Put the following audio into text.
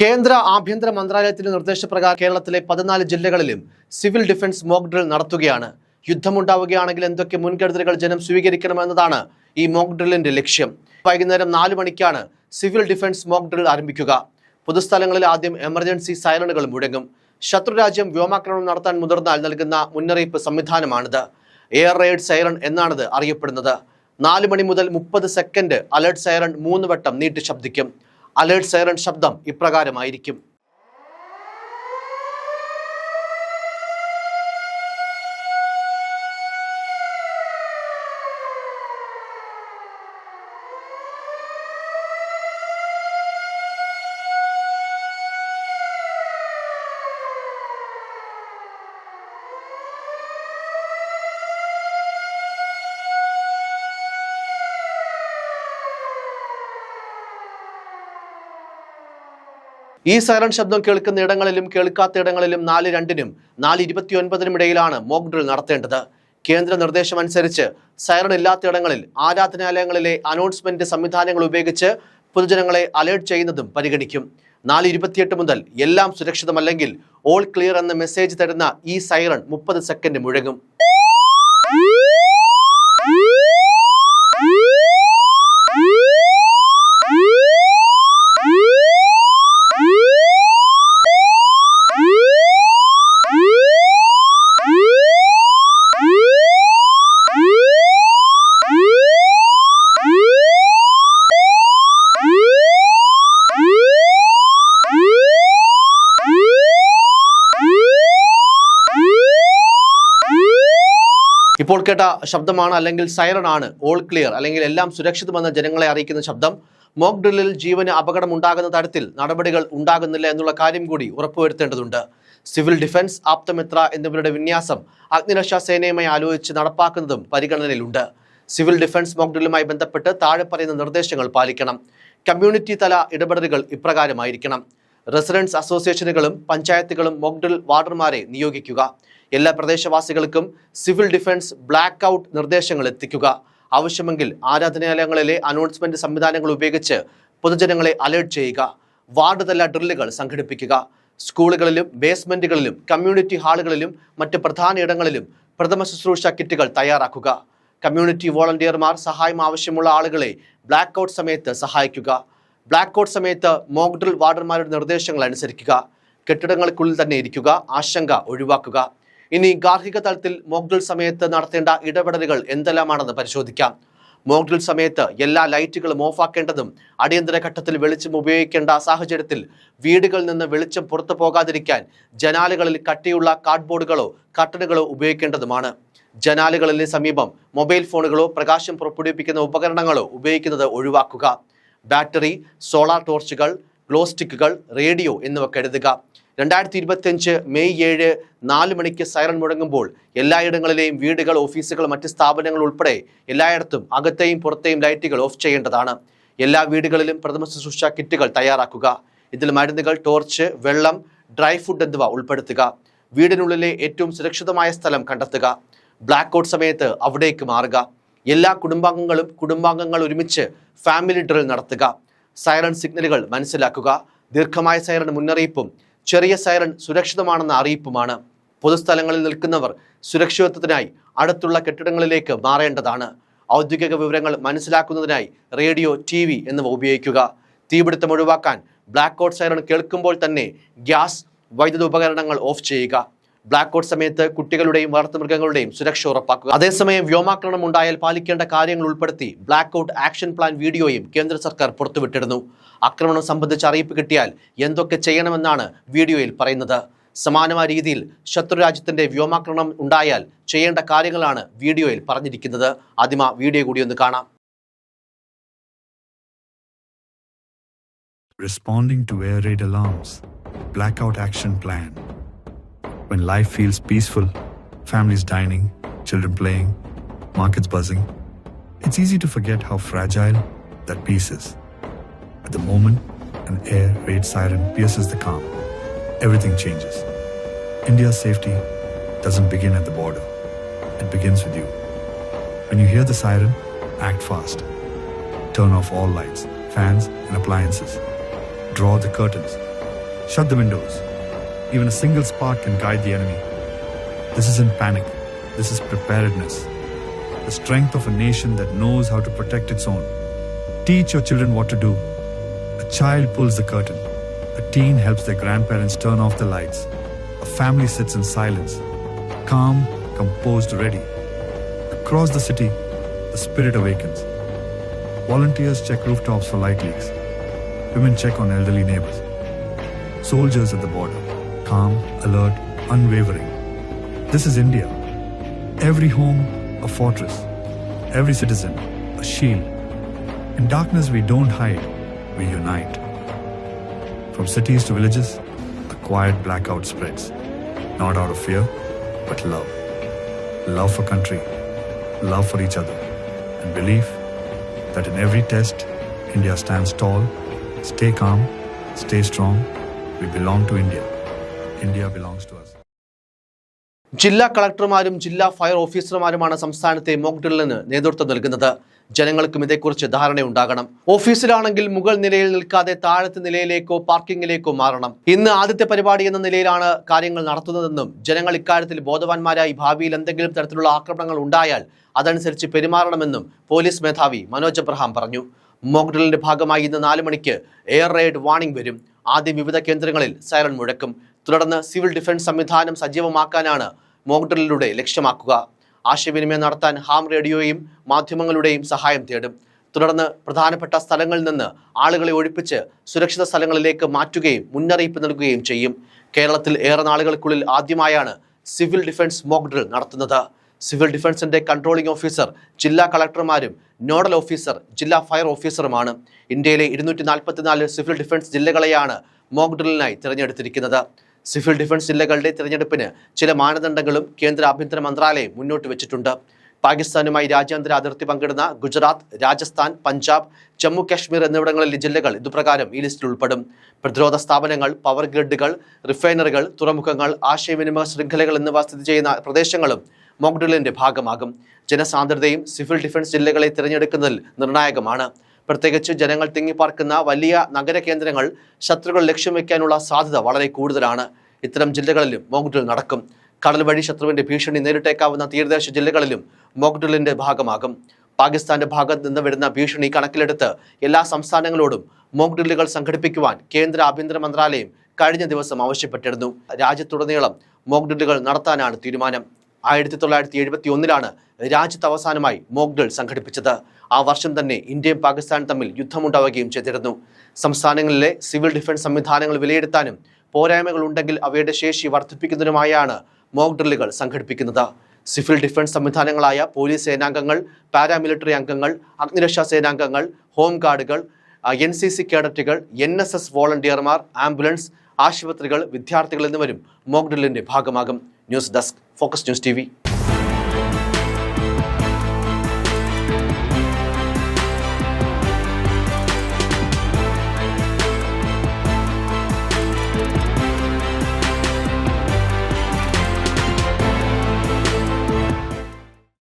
കേന്ദ്ര ആഭ്യന്തര മന്ത്രാലയത്തിന്റെ നിർദ്ദേശപ്രകാരം കേരളത്തിലെ പതിനാല് ജില്ലകളിലും സിവിൽ ഡിഫൻസ് മോക്ക് ഡ്രിൽ നടത്തുകയാണ്. യുദ്ധമുണ്ടാവുകയാണെങ്കിൽ എന്തൊക്കെ മുൻകരുതലുകൾ ജനം സ്വീകരിക്കണമെന്നതാണ് ഈ മോക്ക് ഡ്രില്ലിന്റെ ലക്ഷ്യം. വൈകുന്നേരം നാല് മണിക്കാണ് സിവിൽ ഡിഫൻസ് മോക്ക് ഡ്രിൽ ആരംഭിക്കുക. പൊതുസ്ഥലങ്ങളിൽ ആദ്യം എമർജൻസി സൈറണുകൾ മുഴങ്ങും. ശത്രുരാജ്യം വ്യോമാക്രമണം നടത്താൻ മുതിർന്നാൽ നൽകുന്ന മുന്നറിയിപ്പ് സംവിധാനമാണിത്. എയർ റെയ്ഡ് സൈറൺ എന്നാണിത് അറിയപ്പെടുന്നത്. നാല് മണി മുതൽ മുപ്പത് സെക്കൻഡ് അലർട്ട് സൈറൺ മൂന്ന് വട്ടം നീട്ടി ശബ്ദിക്കും. അലേർട്ട് സൈറൺ ശബ്ദം ഇപ്രകാരമായിരിക്കും. ഈ സൈറൺ ശബ്ദം കേൾക്കുന്ന ഇടങ്ങളിലും കേൾക്കാത്ത ഇടങ്ങളിലും നാല് രണ്ടിനും നാല് ഇരുപത്തിയൊൻപതിനും ഇടയിലാണ് മോക്ക് ഡ്രിൽ നടത്തേണ്ടത്. കേന്ദ്ര നിർദ്ദേശം അനുസരിച്ച് സൈറൺ ഇല്ലാത്ത ഇടങ്ങളിൽ ആരാധനാലയങ്ങളിലെ അനൗൺസ്മെന്റ് സംവിധാനങ്ങൾ ഉപയോഗിച്ച് പൊതുജനങ്ങളെ അലേർട്ട് ചെയ്യുന്നതും പരിഗണിക്കും. നാല് ഇരുപത്തിയെട്ട് മുതൽ എല്ലാം സുരക്ഷിതമല്ലെങ്കിൽ ഓൾ ക്ലിയർ എന്ന മെസ്സേജ് തരുന്ന ഈ സൈറൺ മുപ്പത് സെക്കൻഡ് മുഴങ്ങും. കേട്ട ശബ്ദമാണ് അല്ലെങ്കിൽ സൈറൺ ആണ് ഓൾ ക്ലിയർ അല്ലെങ്കിൽ എല്ലാം സുരക്ഷിതമെന്ന് ജനങ്ങളെ അറിയിക്കുന്ന ശബ്ദം. മോക്ക് ഡ്രില്ലിൽ ജീവന് അപകടം ഉണ്ടാകുന്ന തരത്തിൽ നടപടികൾ ഉണ്ടാകുന്നില്ല എന്നുള്ള കാര്യം കൂടി ഉറപ്പുവരുത്തേണ്ടതുണ്ട്. സിവിൽ ഡിഫൻസ് ആപ്തമിത്ര എന്നിവരുടെ വിന്യാസം അഗ്നിരക്ഷാ സേനയുമായി ആലോചിച്ച് നടപ്പാക്കുന്നതും പരിഗണനയിലുണ്ട്. സിവിൽ ഡിഫൻസ് മോക്ക് ഡ്രില്ലുമായി ബന്ധപ്പെട്ട് താഴെ പറയുന്ന നിർദ്ദേശങ്ങൾ പാലിക്കണം. കമ്മ്യൂണിറ്റി തല ഇടപെടലുകൾ ഇപ്രകാരമായിരിക്കണം. റെസിഡൻസ് അസോസിയേഷനുകളും പഞ്ചായത്തുകളും മോക്ക് ഡ്രിൽ വാർഡർമാരെ നിയോഗിക്കുക. എല്ലാ പ്രദേശവാസികൾക്കും സിവിൽ ഡിഫൻസ് ബ്ലാക്ക് ഔട്ട് നിർദ്ദേശങ്ങൾ എത്തിക്കുക. ആവശ്യമെങ്കിൽ ആരാധനാലയങ്ങളിലെ അനൗൺസ്മെന്റ് സംവിധാനങ്ങൾ ഉപയോഗിച്ച് പൊതുജനങ്ങളെ അലേർട്ട് ചെയ്യുക. വാർഡ് തല ഡ്രില്ലുകൾ സംഘടിപ്പിക്കുക. സ്കൂളുകളിലും ബേസ്മെന്റുകളിലും കമ്മ്യൂണിറ്റി ഹാളുകളിലും മറ്റ് പ്രധാന ഇടങ്ങളിലും പ്രഥമ ശുശ്രൂഷ കിറ്റുകൾ തയ്യാറാക്കുക. കമ്മ്യൂണിറ്റി വോളണ്ടിയർമാർ സഹായം ആവശ്യമുള്ള ആളുകളെ ബ്ലാക്ക് ഔട്ട് സമയത്ത് സഹായിക്കുക. ബ്ലാക്ക് ഔട്ട് സമയത്ത് മോക്ഡ്രിൽ വാർഡർമാരുടെ നിർദ്ദേശങ്ങൾ അനുസരിക്കുക. കെട്ടിടങ്ങൾക്കുള്ളിൽ തന്നെ ഇരിക്കുക. ആശങ്ക ഒഴിവാക്കുക. ഇനി ഗാർഹിക തലത്തിൽ മോക്ഡൽ സമയത്ത് നടത്തേണ്ട ഇടപെടലുകൾ എന്തെല്ലാമാണെന്ന് പരിശോധിക്കാം. മോക്ഡൽ സമയത്ത് എല്ലാ ലൈറ്റുകളും ഓഫാക്കേണ്ടതും അടിയന്തര ഘട്ടത്തിൽ വെളിച്ചം ഉപയോഗിക്കേണ്ട സാഹചര്യത്തിൽ വീടുകളിൽ നിന്ന് വെളിച്ചം പുറത്തു പോകാതിരിക്കാൻ ജനാലുകളിൽ കട്ടിയുള്ള കാർഡ്ബോർഡുകളോ കട്ടണുകളോ ഉപയോഗിക്കേണ്ടതുമാണ്. ജനാലകളിലെ സമീപം മൊബൈൽ ഫോണുകളോ പ്രകാശം പുറപ്പെടുവിപ്പിക്കുന്ന ഉപകരണങ്ങളോ ഉപയോഗിക്കുന്നത് ഒഴിവാക്കുക. ബാറ്ററി സോളാർ ടോർച്ചുകൾ ഗ്ലോസ്റ്റിക്കുകൾ റേഡിയോ എന്നിവ കരുതുക. രണ്ടായിരത്തി ഇരുപത്തിയഞ്ച് മെയ് ഏഴ് നാല് മണിക്ക് സൈറൺ മുഴങ്ങുമ്പോൾ എല്ലായിടങ്ങളിലെയും വീടുകൾ ഓഫീസുകൾ മറ്റ് സ്ഥാപനങ്ങൾ ഉൾപ്പെടെ എല്ലായിടത്തും അകത്തെയും പുറത്തെയും ലൈറ്റുകൾ ഓഫ് ചെയ്യേണ്ടതാണ്. എല്ലാ വീടുകളിലും പ്രഥമ ശുശ്രൂഷ കിറ്റുകൾ തയ്യാറാക്കുക. ഇതിൽ മരുന്നുകൾ ടോർച്ച് വെള്ളം ഡ്രൈ ഫുഡ് എന്നിവ ഉൾപ്പെടുത്തുക. വീടിനുള്ളിലെ ഏറ്റവും സുരക്ഷിതമായ സ്ഥലം കണ്ടെത്തുക. ബ്ലാക്ക് ഔട്ട് സമയത്ത് അവിടേക്ക് മാറുക. എല്ലാ കുടുംബാംഗങ്ങളും കുടുംബാംഗങ്ങൾ ഒരുമിച്ച് ഫാമിലി ഡ്രിൽ നടത്തുക. സൈറൺ സിഗ്നലുകൾ മനസ്സിലാക്കുക. ദീർഘമായ സൈറൺ മുന്നറിയിപ്പും ചെറിയ സൈറൺ സുരക്ഷിതമാണെന്ന അറിയിപ്പുമാണ്. പൊതുസ്ഥലങ്ങളിൽ നിൽക്കുന്നവർ സുരക്ഷിതത്വത്തിനായി അടുത്തുള്ള കെട്ടിടങ്ങളിലേക്ക് മാറേണ്ടതാണ്. ഔദ്യോഗിക വിവരങ്ങൾ മനസ്സിലാക്കുന്നതിനായി റേഡിയോ ടി വി എന്നിവ ഉപയോഗിക്കുക. തീപിടുത്തം ഒഴിവാക്കാൻ ബ്ലാക്ക് ഔട്ട് സൈറൺ കേൾക്കുമ്പോൾ തന്നെ ഗ്യാസ് വൈദ്യുത ഉപകരണങ്ങൾ ഓഫ് ചെയ്യുക. ബ്ലാക്ക് ഔട്ട് സമയത്ത് കുട്ടികളുടെയും വളർത്തുമൃഗങ്ങളുടെയും സുരക്ഷ ഉറപ്പാക്കുക അതേസമയം വ്യോമാക്രമണം ഉണ്ടായാൽ പാലിക്കേണ്ട കാര്യങ്ങൾ ഉൾപ്പെടുത്തി ബ്ലാക്ക് ഔട്ട് ആക്ഷൻ പ്ലാൻ വീഡിയോയും കേന്ദ്ര സർക്കാർ പുറത്തുവിട്ടിരുന്നു ആക്രമണം സംബന്ധിച്ച് അറിയിപ്പ് കിട്ടിയാൽ എന്തൊക്കെ ചെയ്യണമെന്നാണ് വീഡിയോയിൽ പറയുന്നത് സമാനമായ രീതിയിൽ ശത്രുരാജ്യത്തിന്റെ വ്യോമാക്രമണം ഉണ്ടായാൽ ചെയ്യേണ്ട കാര്യങ്ങളാണ് വീഡിയോയിൽ പറഞ്ഞിരിക്കുന്നത് ആദ്യമ വീഡിയോ കൂടി ഒന്ന് കാണാം Responding to air raid alarms. Blackout action plan. When life feels peaceful, families dining, children playing, markets buzzing, it's easy to forget how fragile that peace is. At the moment an air raid siren pierces the calm, everything changes. India's safety doesn't begin at the border, it begins with you. When you hear the siren, act fast. Turn off all lights, fans, and appliances. Draw the curtains. Shut the windows. Even a single spark can guide the enemy. This isn't panic, this is preparedness. The strength of a nation that knows how to protect its own. Teach your children what to do. A child pulls the curtain. A teen helps their grandparents turn off the lights. A family sits in silence, calm, composed, ready. Across the city, the spirit awakens. Volunteers check rooftops for light leaks. Women check on elderly neighbors. Soldiers at the border, calm, alert, unwavering. This is India. Every home, a fortress. Every citizen, a shield. In darkness, we don't hide, we unite. From cities to villages, a quiet blackout spreads. Not out of fear, but love. Love for country, love for each other, and belief that in every test, India stands tall, stay calm, stay strong. We belong to India. ജില്ലാ കളക്ടർമാരും ജില്ലാ fire ഓഫീസർമാരുമാണ് സംസ്ഥാനത്തെ mock ഡ്രില്ലിന് നേതൃത്വം നൽകുന്നത്. ജനങ്ങൾക്കും ഇതേക്കുറിച്ച് ധാരണയുണ്ടാകണം. ഓഫീസിലാണെങ്കിൽ മുകൾ നിലയിൽ നിൽക്കാതെ താഴത്തെ നിലയിലേക്കോ പാർക്കിങ്ങിലേക്കോ മാറണം. ഇന്ന് ആദ്യത്തെ പരിപാടി എന്ന നിലയിലാണ് കാര്യങ്ങൾ നടത്തുന്നതെന്നും ജനങ്ങൾ ഇക്കാര്യത്തിൽ ബോധവാന്മാരായി ഭാവിയിൽ എന്തെങ്കിലും തരത്തിലുള്ള ആക്രമണങ്ങൾ ഉണ്ടായാൽ അതനുസരിച്ച് പെരുമാറണമെന്നും പോലീസ് മേധാവി മനോജ് അബ്രഹാം പറഞ്ഞു. മോക്ക് ഡ്രില്ലിന്റെ ഭാഗമായി ഇന്ന് നാല് മണിക്ക് എയർ റെയ്ഡ് വാണിംഗ് വരും. ആദ്യം വിവിധ കേന്ദ്രങ്ങളിൽ സൈറൺ മുഴക്കും. തുടർന്ന് സിവിൽ ഡിഫൻസ് സംവിധാനം സജീവമാക്കാനാണ് മോക്ക് ഡ്രില്ലിലൂടെ ലക്ഷ്യമാക്കുക. ആശയവിനിമയം നടത്താൻ ഹാം റേഡിയോയും മാധ്യമങ്ങളുടെയും സഹായം തേടും. തുടർന്ന് പ്രധാനപ്പെട്ട സ്ഥലങ്ങളിൽ നിന്ന് ആളുകളെ ഒഴിപ്പിച്ച് സുരക്ഷിത സ്ഥലങ്ങളിലേക്ക് മാറ്റുകയും മുന്നറിയിപ്പ് നൽകുകയും ചെയ്യും. കേരളത്തിൽ ഏറെ നാളുകൾക്കുള്ളിൽ ആദ്യമായാണ് സിവിൽ ഡിഫൻസ് മോക്ക് ഡ്രിൽ നടത്തുന്നത്. സിവിൽ ഡിഫൻസിന്റെ കൺട്രോളിംഗ് ഓഫീസർ ജില്ലാ കളക്ടർമാരും നോഡൽ ഓഫീസർ ജില്ലാ ഫയർ ഓഫീസറുമാണ്. ഇന്ത്യയിലെ ഇരുന്നൂറ്റി സിവിൽ ഡിഫൻസ് ജില്ലകളെയാണ് മോക്ക് തിരഞ്ഞെടുത്തിരിക്കുന്നത്. സിവിൽ ഡിഫൻസ് ജില്ലകളുടെ തിരഞ്ഞെടുപ്പിന് ചില മാനദണ്ഡങ്ങളും കേന്ദ്ര ആഭ്യന്തര മന്ത്രാലയം മുന്നോട്ട് വെച്ചിട്ടുണ്ട്. പാകിസ്ഥാനുമായി രാജ്യാന്തര അതിർത്തി പങ്കിടുന്ന ഗുജറാത്ത് രാജസ്ഥാൻ പഞ്ചാബ് ജമ്മു കാശ്മീർ എന്നിവിടങ്ങളിലെ ജില്ലകൾ ഇതുപ്രകാരം ഈ ലിസ്റ്റിൽ ഉൾപ്പെടും. പ്രതിരോധ സ്ഥാപനങ്ങൾ പവർ ഗ്രിഡുകൾ റിഫൈനറികൾ തുറമുഖങ്ങൾ ആശയവിനിമയ ശൃംഖലകൾ എന്നിവ സ്ഥിതി ചെയ്യുന്ന പ്രദേശങ്ങളും മോക്ഡ്രില്ലിന്റെ ഭാഗമാകും. ജനസാന്ദ്രതയും സിവിൽ ഡിഫൻസ് ജില്ലകളെ തിരഞ്ഞെടുക്കുന്നതിൽ നിർണായകമാണ്. പ്രത്യേകിച്ച് ജനങ്ങൾ തിങ്ങിപ്പാർക്കുന്ന വലിയ നഗര കേന്ദ്രങ്ങൾ ശത്രുക്കൾ ലക്ഷ്യം വയ്ക്കാനുള്ള സാധ്യത വളരെ കൂടുതലാണ്. ഇത്തരം ജില്ലകളിലും മോക്ഡ്രിൽ നടക്കും. കടൽ വഴി ശത്രുവിന്റെ ഭീഷണി നേരിട്ടേക്കാവുന്ന തീരദേശ ജില്ലകളിലും മോക്ഡ്രിലിന്റെ ഭാഗമാകും. പാകിസ്ഥാന്റെ ഭാഗത്ത് നിന്ന് വരുന്ന ഭീഷണി കണക്കിലെടുത്ത് എല്ലാ സംസ്ഥാനങ്ങളോടും മോക്ക് ഡ്രില്ലുകൾ സംഘടിപ്പിക്കുവാൻ കേന്ദ്ര ആഭ്യന്തര മന്ത്രാലയം കഴിഞ്ഞ ദിവസം ആവശ്യപ്പെട്ടിരുന്നു. രാജ്യത്തുടനീളം മോക്ക് ഡ്രില്ലുകൾ നടത്താനാണ് തീരുമാനം. ആയിരത്തി തൊള്ളായിരത്തി എഴുപത്തി ഒന്നിലാണ് രാജ്യത്ത് അവസാനമായി മോക്ക് ഡ്രിൽ സംഘടിപ്പിച്ചത്. ആ വർഷം തന്നെ ഇന്ത്യയും പാകിസ്ഥാനും തമ്മിൽ യുദ്ധമുണ്ടാവുകയും ചെയ്തിരുന്നു. സംസ്ഥാനങ്ങളിലെ സിവിൽ ഡിഫൻസ് സംവിധാനങ്ങൾ വിലയിരുത്താനും പോരായ്മകൾ ഉണ്ടെങ്കിൽ അവയുടെ ശേഷി വർദ്ധിപ്പിക്കുന്നതിനുമായാണ് മോക്ക് ഡ്രില്ലുകൾ സംഘടിപ്പിക്കുന്നത്. സിവിൽ ഡിഫൻസ് സംവിധാനങ്ങളായ പോലീസ് സേനാംഗങ്ങൾ പാരാമിലിറ്ററി അംഗങ്ങൾ അഗ്നിരക്ഷാ സേനാംഗങ്ങൾ ഹോം ഗാർഡുകൾ എൻ സി സി കേഡറ്റുകൾ എൻ എസ് എസ് വോളണ്ടിയർമാർ ആംബുലൻസ് ആശുപത്രികൾ വിദ്യാർത്ഥികൾ എന്നിവരും മോക്ക് ഡ്രില്ലിന്റെ ഭാഗമാകും. News desk focus news T